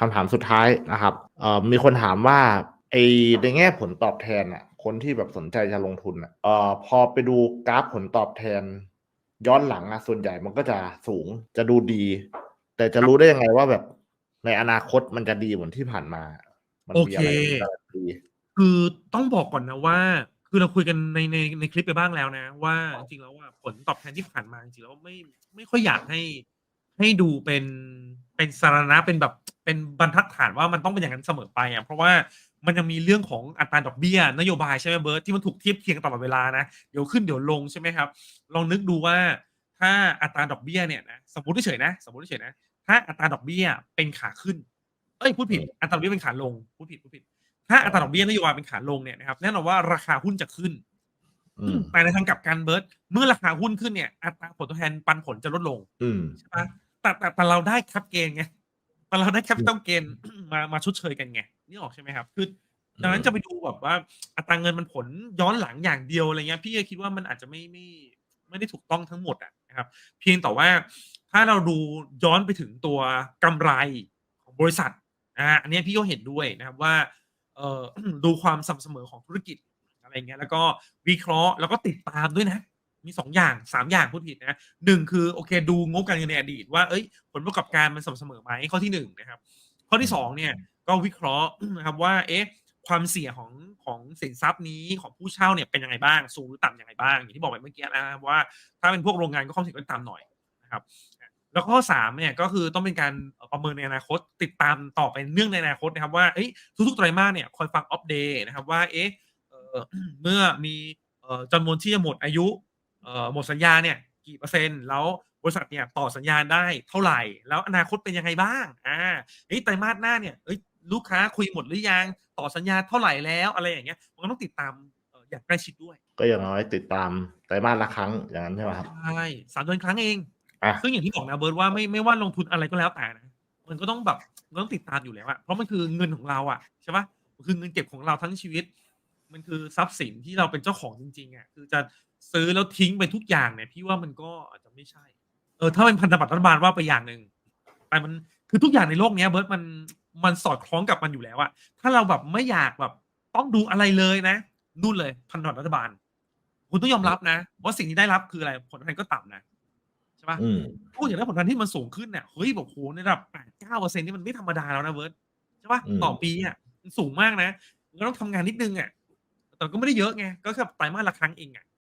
คำถามสุดท้ายนะครับเอ่อมีคนถามว่าไอในแง่ผลตอบแทนอะคนที่แบบสนใจจะลงทุนอะเอ่อพอไปดูกราฟผลตอบแทน ย้อนหลังอะส่วนใหญ่มันก็จะสูงจะดูดี แต่จะรู้ได้ยังไงว่าแบบในอนาคตมันจะดีเหมือนที่ผ่านมา มันโอมีเคอะไรการันตีคือต้องบอกก่อนนะว่า คือเราคุยกันในในในคลิปไปบ้างแล้วนะ ว่าจริงๆแล้วว่าผลตอบแทนที่ผ่านมาจริงๆแล้วไม่ไม่ค่อยอยากให้ให้ดูเป็นเป็นสาระเป็นแบบ เป็นบรรทัดฐานว่ามันต้องเป็นอย่างนั้นเสมอไปอะเพราะว่ามันยังมีเรื่องของอัตราดอกเบี้ย นโยบายใช่ไหมเบิร์ตที่มันถูกเทียบเคียงกันตลอดเวลานะเดี๋ยวขึ้นเดี๋ยวลงใช่ไหมครับ ลองนึกดูว่าถ้าอัตราดอกเบี้ยเนี่ยนะสมมติเฉยๆนะ สมมติเฉยๆนะ ถ้าอัตราดอกเบี้ยเป็นขาขึ้น เอ้ยพูดผิดอัตราดอกเบี้ยเป็นขาลงพูดผิดพูดผิด ถ้าอัตราดอกเบี้ยนโยบายเป็นขาลงเนี่ยนะครับแน่นอนว่าราคาหุ้นจะขึ้นอืมแต่ในทางกลับกันเบิร์ตเมื่อราคาหุ้นขึ้นเนี่ยอัตราผลตอบแทนปันผลจะลดลงอืมใช่ปะแต่แต่แต่เราได้แคปเกนไง แต่เราได้แคปิตอลเกนมามาชดเชยกันไงนี่ออกใช่ไหมครับ คือดังนั้นจะไปดูแบบว่าอัตราเงินมันผลย้อนหลังอย่างเดียวอะไรเงี้ยพี่ก็คิดว่ามันอาจจะไม่ไม่ไม่ได้ถูกต้องทั้งหมดอะนะครับ เพียงแต่ว่าถ้าเราดูย้อนไปถึงตัวกำไรของบริษัทอ่าอันเนี้ยพี่ก็เห็นด้วยนะครับว่าเอ่อดูความสม่ำเสมอของธุรกิจอะไรเงี้ยแล้วก็วิเคราะห์แล้วก็ติดตามด้วยนะ มีสองอย่างสามอย่างพูดผิดนะหนึ่งคือโอเค ดูงบการเงินในอดีตว่าเอ้ย ผลประกอบการมันสม่ำเสมอไหมข้อที่หนึ่งนะครับ ข้อที่สองเนี่ยก็วิเคราะห์นะครับว่าเอ๊ะความเสี่ยงของของสินทรัพย์นี้ของผู้เช่าเนี่ยเป็นยังไงบ้างสูงหรือต่ำยังไงบ้างอย่างที่บอกไปเมื่อกี้นะครับว่าถ้าเป็นพวกโรงงานก็ความเสี่ยงก็ต่ำหน่อยนะครับแล้วข้อสามเนี่ยก็คือต้องเป็นการประเมินในอนาคตติดตามต่อไปเนื่องในอนาคตนะครับว่าเอ้ยทุกๆไตรมาสเนี่ยคอยฟังอัปเดตนะครับว่าเอ๊ะเมื่อมีจำนวนที่จะหมดอายุ หมดสัญญาเนี่ยกี่เปอร์เซ็นต์แล้วบริษัทเนี่ยต่อสัญญาได้เท่าไหร่ แล้วอนาคตเป็นยังไงบ้างอ่าเฮ้ยไตรมาสหน้าเนี่ยเอ้ยลูกค้าคุยหมดหรือยังต่อสัญญาเท่าไหร่แล้วอะไรอย่างเงี้ยมันก็ต้องติดตามเอ่ออย่างใกล้ชิดด้วย ก็อย่างน้อยติดตามไตรมาสละครั้งอย่างนั้นใช่ไหมครับใช่สามเดือนครั้งเองอะซึ่งอย่างที่บอกนะเบิร์ดว่าไม่ไม่ว่าลงทุนอะไรก็แล้วแต่นะมันก็ต้องแบบมันก็ต้องติดตามอยู่แล้วอะเพราะมันคือเงินของเราอะใช่ปะมันคือเงินเก็บของเราทั้งชีวิต มันคือทรัพย์สินที่เราเป็นเจ้าของจริงๆอะคือจะ ซื้อแล้วทิ้งไปทุกอย่างเนี่ยพี่ว่ามันก็อาจจะไม่ใช่ เออถ้าเป็นพันธบัตรรัฐบาลว่าไปอย่างหนึ่งแต่มันคือทุกอย่างในโลกเนี้ยเบิร์ดมันมันสอดคล้องกับมันอยู่แล้วอะถ้าเราแบบไม่อยากแบบต้องดูอะไรเลยนะนู่นเลยพันธบัตรรัฐบาล คุณต้องยอมรับนะว่าสิ่งที่ได้รับคืออะไรผลตอบแทนก็ต่ำนะใช่ปะอืมพูดอย่างนั้นผลตอบแทนที่มันสูงขึ้นเนี่ยเฮ้ยบอกโหในระดับแปดเก้าเปอร์เซ็นต์นี่มันไม่ธรรมดาแล้วนะเวิร์ดใช่ปะอืมต่อปีอะมันสูงมากนะมันก็ต้องทำงานนิดนึงอะแต่ก็ไม่ได้เยอะไงก็แค่ไตรมาสละครั้งเองอะ